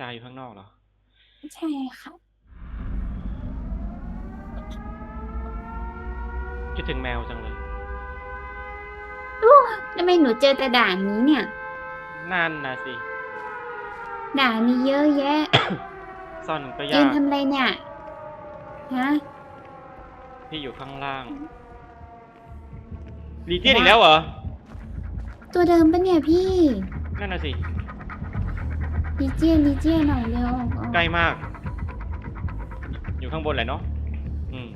จาอยู่ข้างนอกเหรอ ใช่ค่ะ คิดถึงแมวจังเลย ทำไมหนูเจอแต่ด่านนี้เนี่ย นั่นนะสิ ด่านนี้เยอะแยะ ซ่อนก็ยืยานกทำอะไรเนี่ย ฮะ พี่อยู่ข้างล่างลีเจียนอีกแล้วเหรอ ตัวเดิมปะเนี่ยพี่ นั่นน่ะสิ ลีเจียนลีเจียนหน่อยเร็วเอาใกล้มาก อยู่ข้างบนแหละเนาะอืม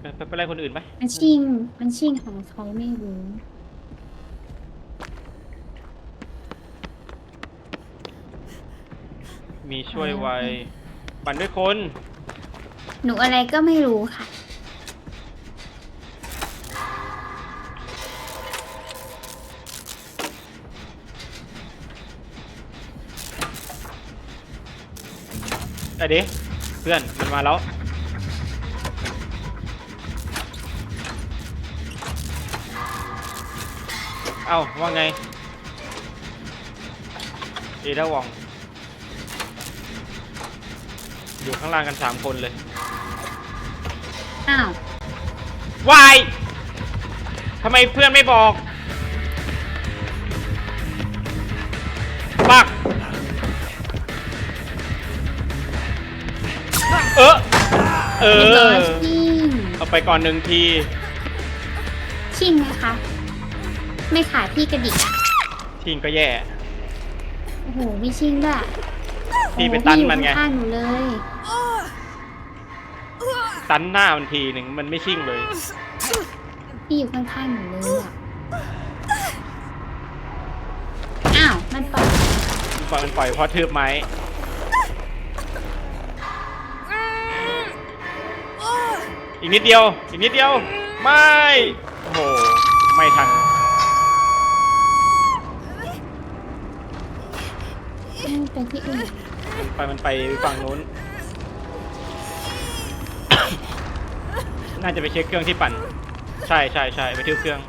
ไปไปไปไล่คนอื่นไปมันชิงมันชิงของเขาไม่รู้มีช่วยไวปั่นด้วยคน หนูอะไรก็ไม่รู้ค่ะ ไอ้ดิเพื่อนมันมาแล้วเอ้าว่าไงเอดาวอง อยู่ข้างล่างกันสามคนเลยอ้าววายทำไมเพื่อนไม่บอก ปัก เอเรียบร้ออยชิงเอาไปก่อนหนึ่งที ชิงนะคะ ไม่ขาดพี่กระดิกอะทิ้งก็แย่ โอ้โหไม่ชิงด้วยพี่ไปโอ้โหตันมันไงอยู่ข้างๆหนูเลย ตันหน้ามันทีหนึ่งมันไม่ชิ่งเลย พี่อยู่ข้างๆหนูเลยอะอ้าวมันปล่อยปล่อยมันปล่อยเพราะทืบไม้ อีกนิดเดียว อีกนิดเดียว ไม่ โอ้โห ไม่ทันอืมไปที่อื่นไปมันไปฝั่งนู้น น่าจะไปเช็คเครื่องที่ปั่น ใช่ใช่ใช่ไปทืบเครื่อง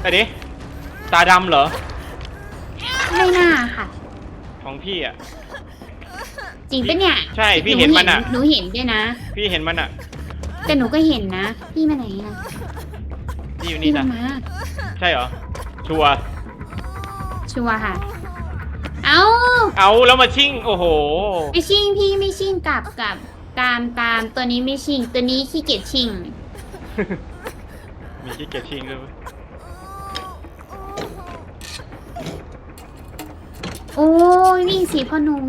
ไอ้ดิ ตาดำเหรอ ไม่น่าค่ะ ของพี่อะ จริงปะเนี่ยใช่พี่เห็นมันอะหนูเห็นด้วยนะ พี่เห็นมันอะแต่หนูก็เห็นนะ พี่มาไหนอะพี่อยู่พี่นี่มานะ มาใช่เหรอ ชัวร์ชัวร์ค่ะ เอ้าเอาแล้วมาชิ่ง โอ้โห ไม่ชิงพี่ไม่ชิงกลับกลับตามตามตัวนี้ไม่ชิง ตัวนี้ขี้เกียจชิง มีที่เก็บชิงด้วยเว้ยโอ้ยวิ่งสีพ่อหนุ่ม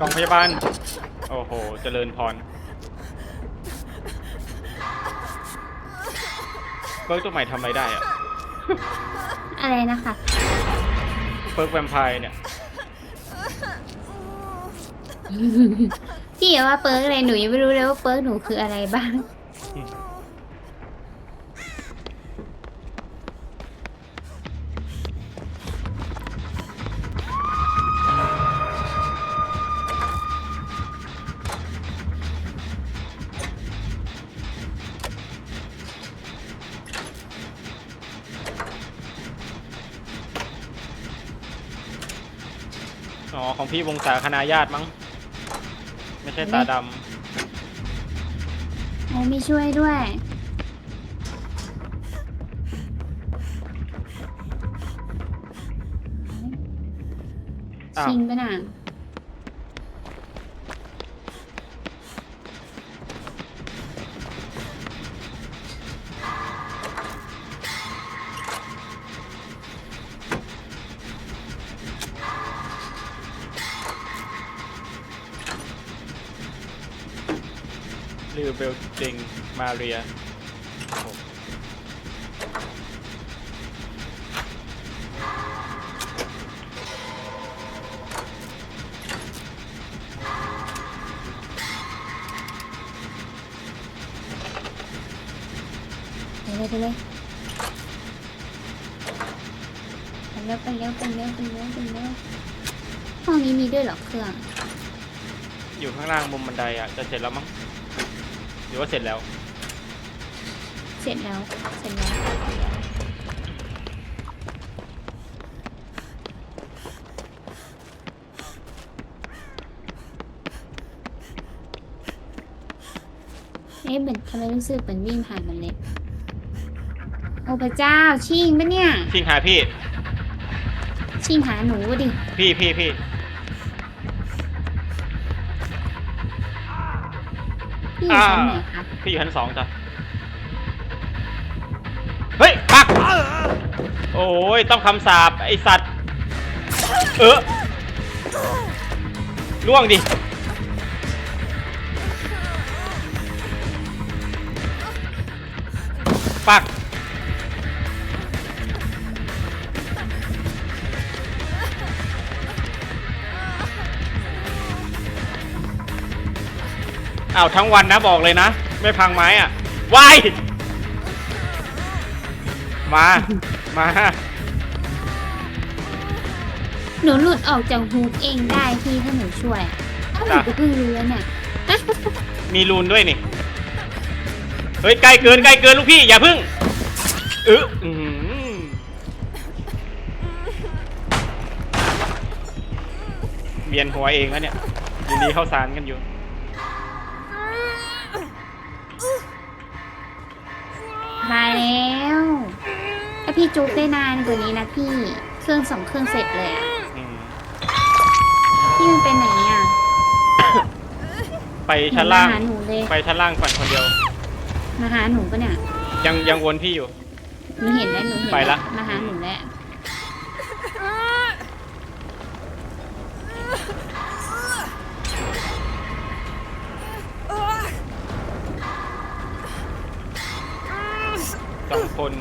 กองพยาบาล โอ้โห เจริญพรเปิร์กตัวใหม่ทำอะไรได้อะอะไรนะคะเปิร์กแวมไพร์เนี่ย พี่อย่าว่าเปิร์กอะไรหนูยังไม่รู้เลยว่าเปิร์กหนูคืออะไรบ้าง อ๋อของพี่วงศาคณาญาติมั้ง ไม่ใช่ตาดโอ้ไม่ช่วยด้วยำอ้าวชิงปะน่ะ ลิวเบลจริงมาเรียโอ้โหไปเลยไปเลยไปเร็วไปเร็วไปเร็วไปเร็วไปเร็วห้องนี้มีด้วยเหรอเครื่อง อยู่ข้างล่างมุมบันไดอะ จะเสร็จแล้วมั้ง หรือว่าเสร็จแล้ว เสร็จแล้ว เสร็จแล้ว เอ๊ะเหมือนทำไมรู้สึกเหมือนวิ่งผ่านมันเลย โอ้พระเจ้า ชิงปะเนี่ย ชิงหาพี่ ชิงหาหนูดิ พี่พี่พี่ พี่อยู่ชั้นไหนคะพี่อยู่ชั้นสองจ้ะ เฮ้ยปัก โอ้ย ต้องคำสาปไอสัตว์ เออล่วงดิ ปัก อ้าวทั้งวันนะบอกเลยนะ ไม่พังไม้อะวายมา มา หนูหลุดออกจากฮุกเองได้พี่ถ้าหนูช่วยอ้าวหนูก็เพิ่งรู้แล้วเนี่ยมีรูนด้วยนี่ เฮ้ยใกล้เกินใกล้เกินลูกพี่อย่าพึ่งเอออื้อหือเบียนหัวเองแล้วเนี่ยยินดีเข้าสารกันอยู่ พี่จุกได้นานกว่านี้นะพี่ เครื่องสองเครื่องเสร็จเลยอะอืมพี่มันเป็นไหนอะไปชั้นล่าง มาหาหนูเลย ไปชั้นล่างก่อนคนเดียว มาหาหนูปะเนี่ย ยังยังวนพี่อยู่ หนูเห็นแล้วหนูเห็นไปละ มาหาหนูแล้ว สองคน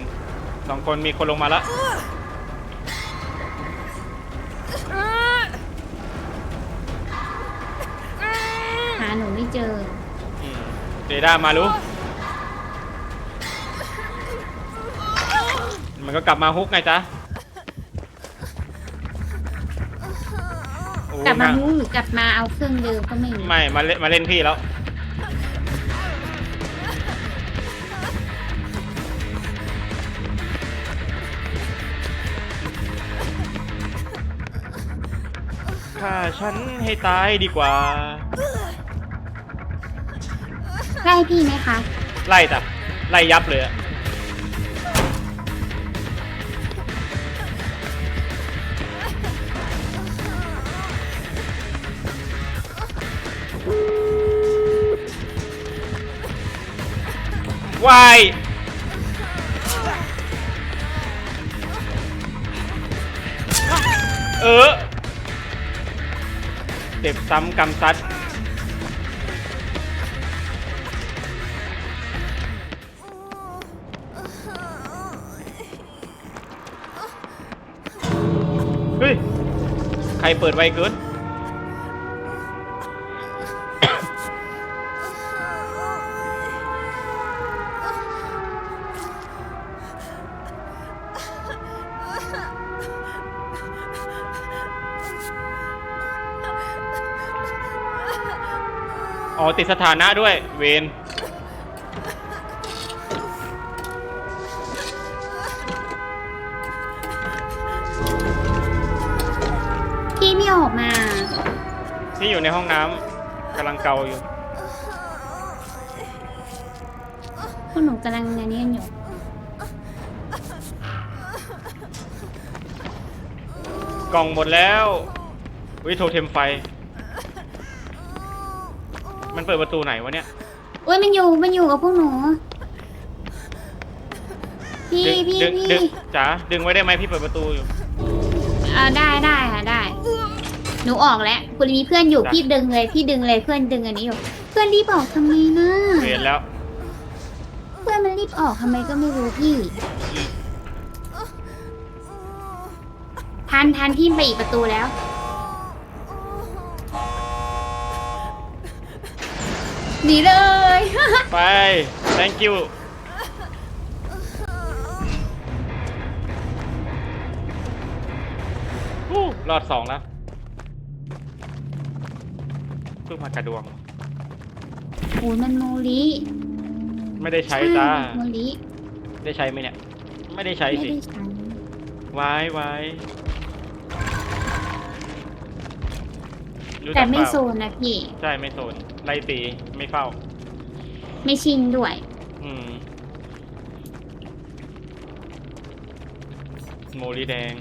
สองคนมีคนลงมาแล้วหาหนูไม่เจอ อืมเรด้ามารู้ มันก็กลับมาฮุกไงจ๊ะโอ้กลับมาน่หูหรือกลับมาเอาเครื่องเดิมก็ไม่รู้ ไม่มาเล่นมาเล่นพี่แล้ว ฆ่าฉันให้ตายดีกว่า ไล่พี่ไหมคะ ไล่จ้ะไล่ยับเลยอะวาย เจ็บซ้ำกำซัดเฮ้ย ใครเปิดไวเกิน อ๋อติดสถานะด้วย เวนพี่ไม่ออกมา ที่อยู่ในห้องน้ำกำลังเกาอยู่ พวกหนูกำลังงานนี้กันอยู่ กล่องหมดแล้ววิโทเทมไฟ มันเปิดประตูไหนวะเนี่ย อุ้ยมันอยู่มันอยู่กับพวกหนู พี่ดึงพี่ดึงพี่ดึงจ๋าดึงไว้ได้ไหมพี่เปิดประตูอยู่ อ่าได้ได้ค่ะได้ หนูออกแล้วคุณมีเพื่อนอยู่จ้ะ พี่ดึงเลยพี่ดึงเลยเพื่อนดึงอันนี้อยู่ เพื่อนรีบออกทำไมนะเห็นแล้วเพื่อนมันรีบออกทำไมก็ไม่รู้พี่ ทันทันพี่ไปอีกประตูแล้ว หนีเลย ไป thank you ฮู้รอดสองแล้วเพิ่งมากระดวง โอ้ยมันโมลิไม่ได้ใช้จ้า โมลิได้ใช้ไหมเนี่ย ไม่ได้ใช้ไม่สิได้ใช้ไว้ไว้ รู้จักแต่ไม่เปล่าโซนนะพี่ ใช่ไม่โซนไล่ตีไม่เฝ้า ไม่ชิงด้วย อืมโมลีแดง